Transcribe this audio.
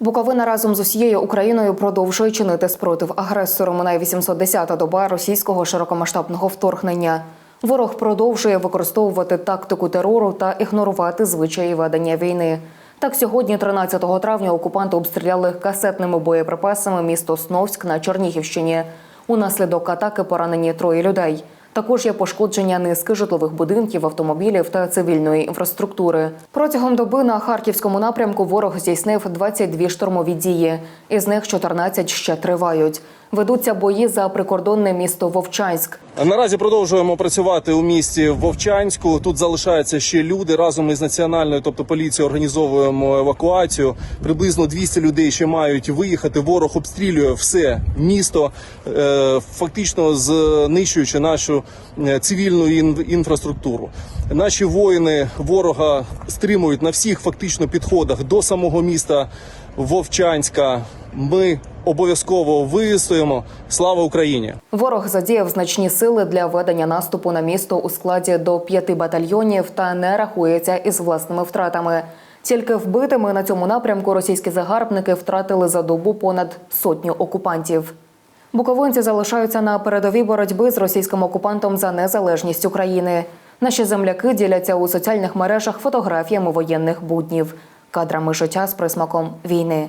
Буковина разом з усією Україною продовжує чинити спротив агресору. Минає 810-та доба російського широкомасштабного вторгнення. Ворог продовжує використовувати тактику терору та ігнорувати звичаї ведення війни. Так, сьогодні, 13 травня, окупанти обстріляли касетними боєприпасами місто Сновськ на Чернігівщині. Унаслідок атаки поранені троє людей. Також є пошкодження низки житлових будинків, автомобілів та цивільної інфраструктури. Протягом доби на харківському напрямку ворог здійснив 22 штурмові дії. Із них 14 ще тривають. Ведуться бої за прикордонне місто Вовчанськ. Наразі продовжуємо працювати у місті Вовчанську. Тут залишаються ще люди. Разом із національною, тобто поліцією, організовуємо евакуацію. Приблизно 200 людей ще мають виїхати. Ворог обстрілює все місто, е, фактично знищуючи нашу е, цивільну ін- інфраструктуру. Наші воїни ворога стримують на всіх фактично підходах до самого міста Вовчанська. Ми обов'язково вистоїмо. Слава Україні! Ворог задіяв значні сили для ведення наступу на місто у складі до п'яти батальйонів та не рахується із власними втратами. Тільки вбитими на цьому напрямку російські загарбники втратили за добу понад сотню окупантів. Буковинці залишаються на передовій боротьби з російським окупантом за незалежність України. Наші земляки діляться у соціальних мережах фотографіями воєнних буднів, кадрами життя з присмаком війни.